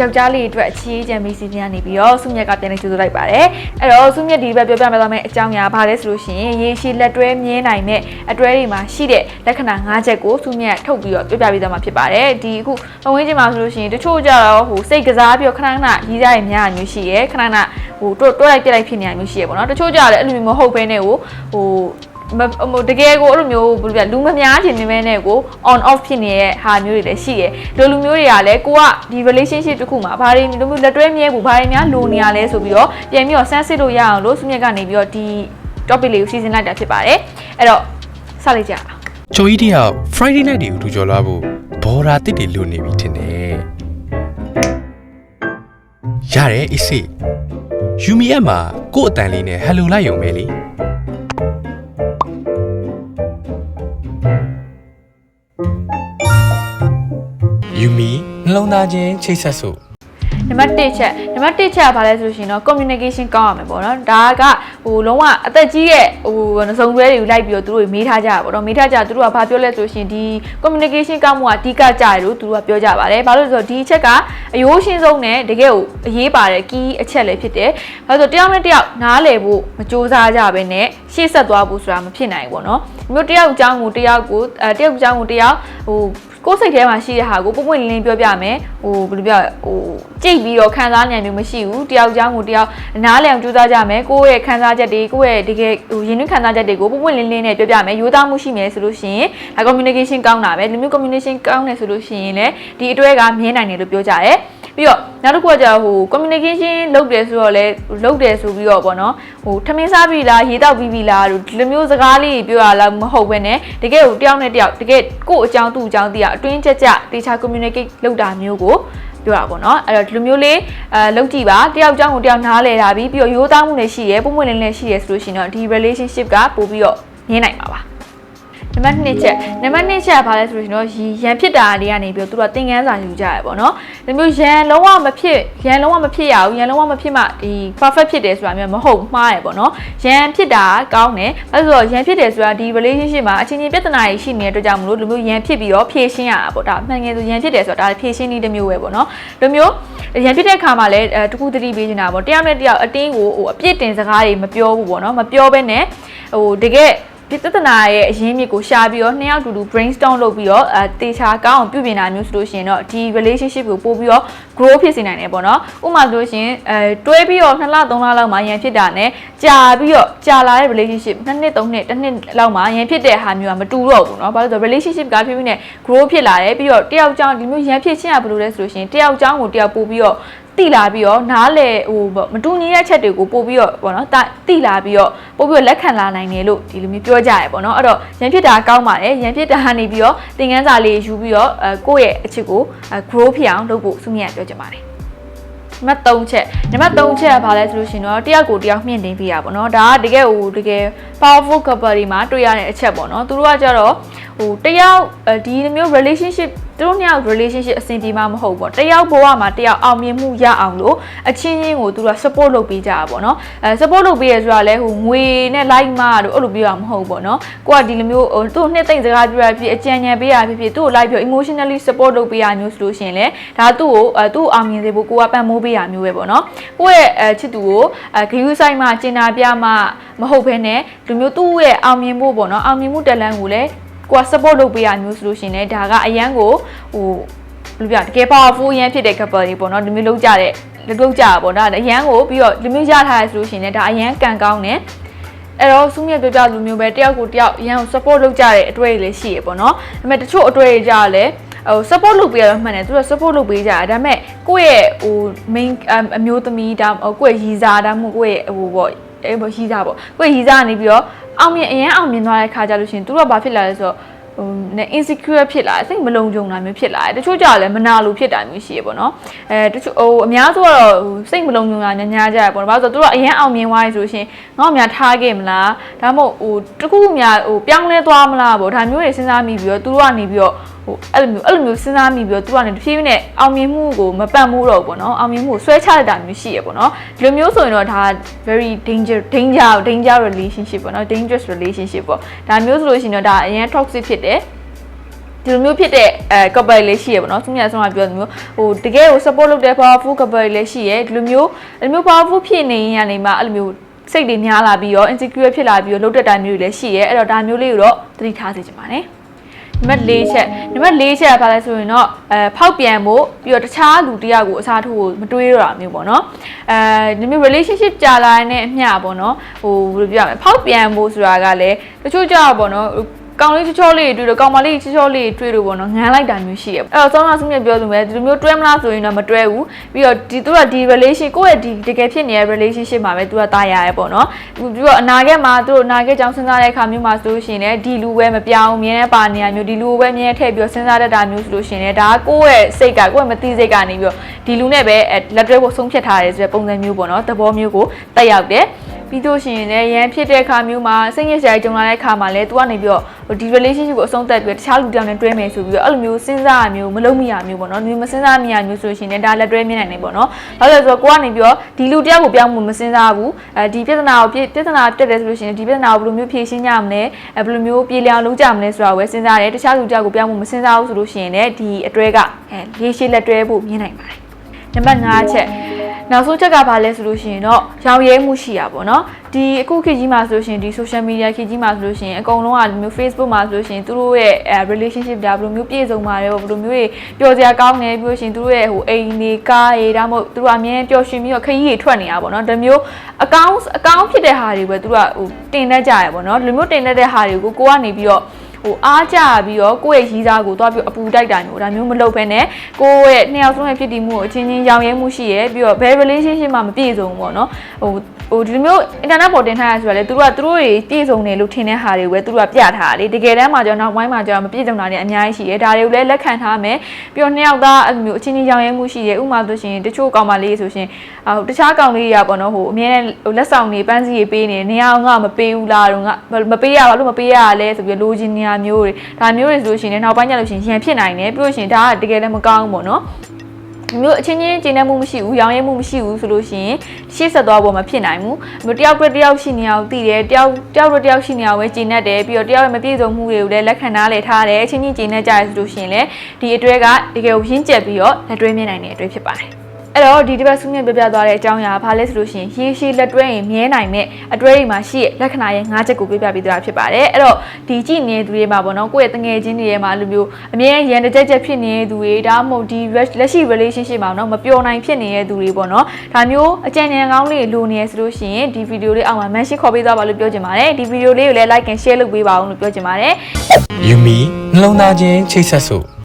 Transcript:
ယောက်ျားလေးအတွက်အခြေအကျံပေးစီစဉ်နေပြီးတော့စုမြက်ကပြန်နေကြိုဆိုလိုက်ပါတယ်အဲ့တော့စုမြက်ဒီဘက်ပြောပြမယ်သွားမယ်အကြောင်းအရာဘာလဲဆိုလို့ရှိရင်ရေရှည်လက်တွဲမြင်းနိုင်တဲ့အတွဲတွေမှာရှိတဲ့လက္ခဏာ၅ချက်ကိုစုမြက်ထုတ်ပြီးတော့ပြောပြပေးသွားမှာဖြစ်ပါတယ်ဒီအခုပဝင်းချင်းမှာဆိုလို့ရှိရင်တချို့ကြတော့ဟိုစိတ်ကစားပြီးတော့ခဏခဏရီးစားရများမျိုးရှိရဲခဏခဏဟိုတွတ်တွတ်လိုက်ပြစ်လိုက်ဖြစ်နေရမျိုးရှိရပေါ့နော်တချို့ကြတော့လည်းအဲ့လိုမျိုးမဟုတ်ဘဲနဲ့ဟိုဟိုမ ဟိုတကယ်ကိုအဲ့လိုမျိုးဘယ်လိုပြလူမများချင်နေမဲနဲ့ကို on off ဖြစ်နေတဲ့ဟာမျိုးတွေလည်းရှိရယ်ဒီလူမျိုးတွေကလည်းကိုကဒီ relationship တစ်ခုမှာဘာတွေဒီလိုမျိုးလက်တွဲမြဲဖို့ဘာတွေများလိုနေရလဲဆိုပြီးတော့ပြန်ပြီးတော့ဆန်းစစ်လို့ရအောင်လို့စုမြက်ကနေပြီးတော့ဒီ topic လေးကိုစီစဉ်လိုက်တာဖြစ်ပါတယ်အဲ့တော့စလိုက်ကြအောင်ချိုကြီးတယောက် Friday night တွေကိုထူကြော်လာဖို့ဘော်ရာတစ်တွေလိုနေပြီထင်တယ်ရတယ်အစ်စေယူမီအက်မှာကို့အတန်လေးနဲ့ဟယ်လိုလိုက်ရုံပဲလေ လုံးသားချင်းချိတ်ဆက်စို့နံပါတ်1ချက်နံပါတ်1ချက်ကဘာလဲဆိုလို့ရှိရင်တော့ communication ကောင်းရမယ်ပေါ့နော်ဒါကဟိုလုံးဝအသက်ကြီးရဲ့ဟိုနှစုံတွဲတွေကိုလိုက်ပြီးတော့သူတို့မေးထားကြတာပေါ့နော်မေးထားကြသူတို့ကဘာပြောလဲဆိုလို့ရှိရင်ဒီ communication ကောင်းမှုကအဓိကကြတယ်လို့သူတို့ကပြောကြပါတယ်ဘာလို့လဲဆိုတော့ဒီအချက်ကအယိုးရှင်းဆုံးနဲ့တကယ်ကိုအရေးပါတဲ့ key အချက်လည်းဖြစ်တယ်ဘာလို့ဆိုတော့တယောက်နဲ့တယောက်နားလည်ဖို့မကြိုးစားကြဘဲနဲ့ရှေ့ဆက်သွားဖို့ဆိုတာမဖြစ်နိုင်ဘူးပေါ့နော်ဒီမျိုးတယောက်အကြောင်းကိုတယောက်ကိုအဲတယောက်အကြောင်းကိုတယောက်ဟို ကိုယ်စိတ်ထဲမှာရှိတဲ့ဟာကိုပုံပွင့်လင်းလင်းပြောပြမယ်ဟိုဘယ်လိုပြောဟိုကြိတ်ပြီးတော့ခံစားနိုင်မျိုးမရှိဘူးတယောက်အကြောင်းကိုတယောက်နားလည်အောင်ကြိုးစားကြမယ်ကိုယ့်ရဲ့ခံစားချက်တွေကိုယ့်ရဲ့တကယ်ဟိုရင်းနှီးခံစားချက်တွေကိုပုံပွင့်လင်းလင်းနဲ့ပြောပြမယ်ရိုးသားမှုရှိမယ်ဆိုလို့ရှိရင်ဒါ communication ကောင်းတာပဲလူမျိုး communication ကောင်းတယ်ဆိုလို့ရှိရင်လည်းဒီအတွဲကမြင်နိုင်တယ်လို့ပြောကြတယ် ပြီးတော့နောက်တစ်ခုကကြာဟို communication လုပ်တယ်ဆိုတော့လေလုပ်တယ်ဆိုပြီးတော့ပေါ့နော်ဟိုထမင်းစားပြီလားရေတောက်ပြီးပြီလားတို့ဒီလိုမျိုးစကားလေးပြောရလားမဟုတ်ဘဲနဲ့တကယ်ကိုတယောက်နဲ့တယောက်တကယ်ကို့အကြောင်းသူ့အကြောင်းသိရအတွင်းချက်ချက်တေချာ communicate လုပ်တာမျိုးကိုပြောတာပေါ့နော်အဲ့တော့ဒီလိုမျိုးလေးအဲလုပ်ကြည့်ပါတယောက်အကြောင်းကိုတယောက်နားလည်တာပြီးပြီးတော့ရိုးသားမှုလည်းရှိရယ်ပုံမှန်လည်းလည်းရှိရယ်ဆိုလို့ရှိရင်တော့ဒီ relationship ကပို့ပြီးတော့ငင်းနိုင်ပါပါ နံပါတ်2ချက်နံပါတ်2ချက်ကဘာလဲဆိုလို့ရှိရင်တော့ရန်ဖြစ်တာတွေကနေပြီးတော့သူတို့ကသင်ခန်းစာယူကြရပေါ့နော်ဒီမျိုးရန်လုံးဝမဖြစ်ရန်လုံးဝမဖြစ်ရဘူးရန်လုံးဝမဖြစ်မှဒီ perfect ဖြစ်တယ်ဆိုတာမျိုးမဟုတ်မှားရပေါ့နော်ရန်ဖြစ်တာကောင်းတယ်အဲဆိုတော့ရန်ဖြစ်တယ်ဆိုတာဒီ relationship မှာအချင်းချင်းပြဿနာတွေရှိနေတဲ့အတွက်ကြောင့်မလို့ဒီမျိုးရန်ဖြစ်ပြီးတော့ဖြေရှင်းရတာပေါ့ဒါမှန်ငယ်ဆိုရန်ဖြစ်တယ်ဆိုတာဒါဖြေရှင်းနည်းတစ်မျိုးပဲပေါ့နော်ဒီမျိုးရန်ဖြစ်တဲ့အခါမှာလည်းအဲတခုတတိပေးနေတာပေါ့တယောက်နဲ့တယောက်အတင်းကိုဟိုအပြစ်တင်စကားတွေမပြောဘူးပေါ့နော်မပြောဘဲနဲ့ဟိုတကယ် ဒီတသနာရဲ့အရင်းမြစ်ကိုရှာပြီးတော့နှစ်ယောက်တူတူ brainstorm လုပ်ပြီးတော့အဲတေချာကောင်းအောင်ပြုပြင်တာမျိုးဆိုလို့ရှိရင်တော့ဒီ relationship ကိုပို့ပြီးတော့ grow ဖြစ်စေနိုင်တယ်ပေါ့နော်ဥပမာဆိုလို့ရှိရင်အဲတွဲပြီးတော့2လ3လလောက်မှရန်ဖြစ်တာနဲ့ကြာပြီးတော့ကြာလာတဲ့ relationship 2နှစ်3နှစ်တစ်နှစ်လောက်မှရန်ဖြစ်တဲ့ဟာမျိုးကမတူတော့ဘူးเนาะဘာလို့လဲဆိုတော့ relationship ကဖြစ်ပြီးနဲ့ grow ဖြစ်လာတယ်ပြီးတော့တယောက်ကြောင်းဒီမျိုးရန်ဖြစ်ချင်းရဘယ်လိုလဲဆိုလို့ရှိရင်တယောက်ကြောင်းကိုတယောက်ပို့ပြီးတော့ တိလာပြီးတော့နားလေဟိုပေါ့မတူညီတဲ့ချက်တွေကိုပို့ပြီးတော့ပေါ့နော်တိလာပြီးတော့ပို့ပြီးတော့လက်ခံလာနိုင်တယ်လို့ဒီလိုမျိုးပြောကြရဲပေါ့နော်အဲ့တော့ရန်ဖြစ်တာကောင်းပါတယ်ရန်ဖြစ်တာကနေပြီးတော့သင်ခန်းစာလေးယူပြီးတော့အဲကိုယ့်ရဲ့အချစ်ကို grow ဖြစ်အောင်လုပ်ဖို့စုမြတ်ပြောချင်ပါတယ်နံပါတ်3ချက်နံပါတ်3ချက်ကဘာလဲဆိုလို့ရှိရင်တော့တယောက်ကိုတယောက်မြင့်တင်ပေးရပါတော့ဒါကတကယ်ဟိုတကယ် powerful couple တွေမှာတွေ့ရတဲ့အချက်ပေါ့နော်သူတို့ကကြတော့ဟိုတယောက်ဒီမျိုး relationship သူတို့နှစ်ယောက် relationship အဆင်ပြေမှာမဟုတ်ဘူးပေါ့တယောက်ဘဝမှာတယောက်အောင်မြင်မှုရအောင်လို့အချင်းချင်းကိုသူတို့က support လုပ်ပေးကြတာပေါ့နော်အဲ support လုပ်ပေးရဆိုတာလဲဟိုငွေနဲ့ like မှာတို့အဲ့လိုပြောတာမဟုတ်ဘူးပေါ့နော်ကိုကဒီလိုမျိုးဟိုသူ့နှစ်သိမ့်စကားပြောရဖြစ်အကြံဉာဏ်ပေးရဖြစ်ဖြစ်သူ့ကို like ပြော emotionally support လုပ်ပေးရမျိုးဆိုလို့ရှိရင်လဲဒါသူ့ကိုအဲသူ့အောင်မြင်စေဖို့ကိုကပံ့ပိုးပေးရမျိုးပဲပေါ့နော်ကိုယ့်ရဲ့အဲချစ်သူကိုအဲဂရုစိုက်မှကျင်နာပြမှမဟုတ်ဘဲနဲ့ဒီမျိုးသူ့ရဲ့အောင်မြင်ဖို့ပေါ့နော်အောင်မြင်မှုတက်လန်းကိုလည်း ကိုက support လုပ်ပေးရမျိုးဆိုလို့ရှိရင်လည်းဒါကအရန်ကိုဟိုဘယ်လိုပြတကယ် powerful ရန်ဖြစ်တဲ့ couple တွေပေါ့နော်ဒီမျိုးလောက်ကြတဲ့လောက်ကြတာပေါ့ဒါအရန်ကိုပြီးတော့ဒီမျိုးရထားရဆိုလို့ရှိရင်လည်းဒါအရန်ကန်ကောင်းတယ်အဲ့တော့စုမြတ်ပြောပြလူမျိုးပဲတယောက်ကိုတယောက်အရန်ကို support လုပ်ကြတဲ့အတွေ့အကြုံလေးရှိရပေါ့နော်ဒါပေမဲ့တချို့အတွေ့အကြုံလည်းဟို support လုပ်ပေးရတော့မှန်တယ်သူက support လုပ်ပေးကြတာဒါပေမဲ့ကိုယ့်ရဲ့ဟို main အမျိုးသမီးဒါကိုယ့်ရဲ့ရည်စားဒါမှမဟုတ်ကိုယ့်ရဲ့ဟိုပေါ့အဲ့ပေါ့ရည်စားပေါ့ကိုယ့်ရဲ့ရည်စားကနေပြီးတော့ အောင်မြင်အရင်အောင်မြင်သွားတဲ့ခါကြလို့ရှိရင်သူတို့ကဘာဖြစ်လာလဲဆိုတော့ဟိုနဲ့ insecure ဖြစ်လာစိတ်မလုံခြုံတာမျိုးဖြစ်လာတယ်တချို့ကြလည်းမနာလိုဖြစ်တာမျိုးရှိရပေါ့နော်အဲတချို့ဟိုအများစုကတော့ဟိုစိတ်မလုံခြုံတာညာညာကြရပေါ့နော်ဘာလို့ဆိုတော့သူတို့ကအရင်အောင်မြင်သွားပြီဆိုလို့ရှိရင်ငေါ့များထားခဲ့မလားဒါမှမဟုတ်ဟိုတခုများဟိုပြောင်းလဲသွားမလားပေါ့ဒါမျိုးတွေစဉ်းစားမိပြီးတော့သူတို့ကနေပြီးတော့ ဟိုအဲ့လိုမျိုးအဲ့လိုမျိုးစဉ်းစားမိပြီးတော့သူကနေတဖြည်းဖြည်းနဲ့အောင်မြင်မှုကိုမပန့်မှုတော့ဘူးပေါ့နော်အောင်မြင်မှုကိုဆွဲချလိုက်တာမျိုးရှိရပေါ့နော်ဒီလိုမျိုးဆိုရင်တော့ဒါ very danger danger danger relationship ပေါ့နော် dangerous relationship ပေါ့ဒါမျိုးဆိုလို့ရှိရင်တော့ဒါအရင် toxic ဖြစ်တယ်ဒီလိုမျိုးဖြစ်တဲ့အဲ couple လေးရှိရပါတော့သူများဆုံးကပြောသလိုမျိုးဟိုတကယ်ကို support လုပ်တဲ့ powerful couple လေးရှိရဒီလိုမျိုးဒီလိုမျိုး powerful ဖြစ်နေရင်ကနေမှအဲ့လိုမျိုးစိတ်တွေများလာပြီးတော့ insecure ဖြစ်လာပြီးတော့လှုပ်တဲ့တိုင်းမျိုးတွေလည်းရှိရဲအဲ့တော့ဒါမျိုးလေးကိုတော့သတိထားစေချင်ပါတယ် နံပါတ်၄ချက်နံပါတ်၄ချက်ကဘာလဲဆိုရင်တော့အဲဖောက်ပြန်ဖို့ပြီးတော့တခြားလူတစ်ယောက်ကိုအစားထိုးဖို့မတွေးရတာမျိုးပေါ့နော်အဲဒီမျိုး relationship ကြာလာတဲ့အမျှပေါ့နော်ဟိုဘယ်လိုပြောရမလဲဖောက်ပြန်ဖို့ဆိုတာကလည်းတချို့ကြောက်ပေါ့နော်ဟို ကောင်လေးချောချောလေးတွေတွေ့တော့ကောင်မလေးချောချောလေးတွေတွေ့လို့ပေါ့နော်ငန်းလိုက်တာမျိုးရှိရအဲ့တော့ဆောင်းလာဆုမြတ်ပြောသူမဲ့ဒီလိုမျိုးတွဲမလားဆိုရင်တော့မတွဲဘူးပြီးတော့ဒီသူကဒီ relation ကိုယ့်ရဲ့ဒီတကယ်ဖြစ်နေတဲ့ relationship မှာပဲသူကတာယာရဲပေါ့နော်ပြီးတော့အနာဂတ်မှာသူတို့အနာဂတ်ကြောင့်စဉ်းစားတဲ့အခါမျိုးမှာဆိုလို့ရှိရင်လည်းဒီလူပဲမပြောင်းမြဲပါနေရမျိုးဒီလူကိုပဲမြဲထည့်ပြီးတော့စဉ်းစားတတ်တာမျိုးဆိုလို့ရှိရင်လည်းဒါကကိုယ့်ရဲ့စိတ်ကကိုယ့်ရဲ့မသိစိတ်ကနေပြီးတော့ဒီလူနဲ့ပဲလက်တွဲဖို့ဆုံးဖြတ်ထားတယ်ဆိုတဲ့ပုံစံမျိုးပေါ့နော်သဘောမျိုးကိုတက်ရောက်တယ် ပြီးတော့ရှင်လည်းရန်ဖြစ်တဲ့အခါမျိုးမှာစိတ်ညစ်စရာကြုံလာတဲ့အခါမှာလည်း तू ကနေပြီးတော့ဒီ relationship ကိုအဆုံးသတ်ပြီးတော့တခြားလူတစ်ယောက်နဲ့တွဲမယ်ဆိုပြီးတော့အဲ့လိုမျိုးစဉ်းစားရမျိုးမလုံးမိရမျိုးပေါ့နော်ဒီမစဉ်းစားမိရမျိုးဆိုရှင်လည်းဒါလက်တွဲမြင်နိုင်တယ်ပေါ့နော်ဘာလို့လဲဆိုတော့ကိုကနေပြီးတော့ဒီလူတစ်ယောက်ကိုပြောင်းမှုမစဉ်းစားဘူးအဲဒီပြဿနာကိုပြဿနာတက်တယ်ဆိုလို့ရှင်ဒီပြဿနာကိုဘယ်လိုမျိုးဖြေရှင်းကြမလဲအဲဘယ်လိုမျိုးပြေလည်အောင်လုပ်ကြမလဲဆိုတာကိုပဲစဉ်းစားတယ်တခြားလူတစ်ယောက်ကိုပြောင်းမှုမစဉ်းစားဘူးဆိုလို့ရှင်လည်းဒီအတွဲကအဲရေရှည်လက်တွဲဖို့မြင်နိုင်ပါတယ်နံပါတ်5ချက် နောက်ဆုံးချက်ကဘာလဲဆိုလို့ရှိရင်တော့ရောင်ရဲမှုရှိရပါတော့။ဒီအခုခေတ်ကြီးမှာဆိုလို့ရှိရင်ဒီ social media ခေတ်ကြီးမှာဆိုလို့ရှိရင်အကုန်လုံးကဒီမျိုး Facebook မှာဆိုလို့ရှိရင်သူတို့ရဲ့အဲ relationship ဒါဘယ်လိုမျိုးပြည့်စုံပါတယ်ဘယ်လိုမျိုးတွေပျော်စရာကောင်းတယ်ပြီးလို့ရှိရင်သူတို့ရဲ့ဟိုအိမ်နေကားတွေဒါမှမဟုတ်သူတို့အမြဲပျော်ရွှင်ပြီးတော့ခရီးတွေထွက်နေတာပေါ့နော်။ဒါမျိုးအကောင့်အကောင့်ဖြစ်တဲ့ဟာတွေပဲသူတို့ကဟိုတင်တတ်ကြရပေါ့နော်။ဒီလိုမျိုးတင်တတ်တဲ့ဟာတွေကိုကိုကနေပြီးတော့ ဟိုအားကြပြီးတော့ကိုယ့်ရဲ့ရီးစားကိုသွားပြီးအပူတိုက်တာမျိုးဒါမျိုးမလုပ်ဘဲနဲ့ကိုယ့်ရဲ့နှစ်ယောက်စလုံးရဲ့ဖြစ်တည်မှုကိုအချင်းချင်းရောင်ရဲမှုရှိရဲပြီးတော့ဘယ် relationship မှမပြည့်စုံဘူးပေါ့နော်ဟို ဟိုဒီလိုမျိုး internet ပေါ်တင်ထားရဆိုတော့လေသူတို့ကသူတို့တွေပြည့်စုံတယ်လို့ထင်တဲ့ဟာတွေကိုပဲသူတို့ကပြထားတာလေတကယ်တမ်းမှာကျတော့နောက်ပိုင်းမှာကျတော့မပြည့်စုံတာတွေအများကြီးရှိရဲဒါတွေကိုလည်းလက်ခံထားမယ်ပြီးတော့နှစ်ယောက်သားအဲ့လိုမျိုးအချင်းချင်းရောင်ရဲမှုရှိရဲဥပမာဆိုရှင်တချို့ကောင်မလေးဆိုရှင်ဟိုတခြားကောင်လေးတွေကပေါ့နော်ဟိုအမြဲတမ်းဟိုလက်ဆောင်တွေပန်းစည်းတွေပေးနေနေအောင်ငါမပေးဘူးလားတော့ငါမပေးရပါလို့မပေးရရလဲဆိုပြီးလိုချင်နေရမျိုးတွေဒါမျိုးတွေဆိုလို့ရှိရင်နောက်ပိုင်းကျလို့ရှိရင်ရန်ဖြစ်နိုင်တယ်ပြီးလို့ရှိရင်ဒါကတကယ်လည်းမကောင်းဘူးပေါ့နော်ဒီ မျိုးအချင်းချင်းကျင်းနေမှုမရှိဘူးရောင်ရဲမှုမရှိဘူးဆိုလို့ရှိရင်ရှေ့ဆက်သွားဖို့မဖြစ်နိုင်ဘူးမျိုးတယောက်ပြတယောက်ရှိနေအောင်သိတယ်တယောက်တယောက်တယောက်ရှိနေအောင်ပဲကျင်းနေတယ်ပြီးတော့တယောက်ရဲ့မပြည့်စုံမှုတွေကိုလည်းလက်ခံနားလည်ထားတယ်အချင်းချင်းကျင်းနေကြရဆိုလို့ရှိရင်လည်းဒီအတွဲကတကယ်ကိုရင်းကျက်ပြီးတော့လက်တွဲမြင်နိုင်တဲ့အတွဲဖြစ်ပါတယ် အဲ့တော့ဒီတစ်ပတ်ဆုမြတ်ပြပြသွားတဲ့အကြောင်းအရာဘာလဲဆိုလို့ရှိရင်ရေရှည်လက်တွဲရင်မြဲနိုင်မဲ့အတွဲတွေမှာရှိတဲ့လက္ခဏာရဲ့၅ချက်ကိုပြပြပေးသွားတာဖြစ်ပါတယ်အဲ့တော့ဒီကြည့်နေတဲ့သူတွေမှာပေါ့နော်ကိုယ့်ရဲ့တငယ်ချင်းတွေရဲ့မှာလိုမျိုးအမြဲရန်တကြက်ကြက်ဖြစ်နေတဲ့သူတွေဒါမှမဟုတ်ဒီလက်ရှိ relationship မှာနော်မပျော်နိုင်ဖြစ်နေတဲ့သူတွေပေါ့နော်ဒါမျိုးအကြံဉာဏ်ကောင်းလေးလိုနေရဆိုလို့ရှိရင်ဒီဗီဒီယိုလေးအောက်မှာ mention ခေါ်ပေးသွားပါလို့ပြောချင်ပါတယ်ဒီဗီဒီယိုလေးကိုလည်း like and share လုပ်ပေးပါအောင်လို့ပြောချင်ပါတယ်ယူမီနှလုံးသားချင်းချိတ်ဆက်စို့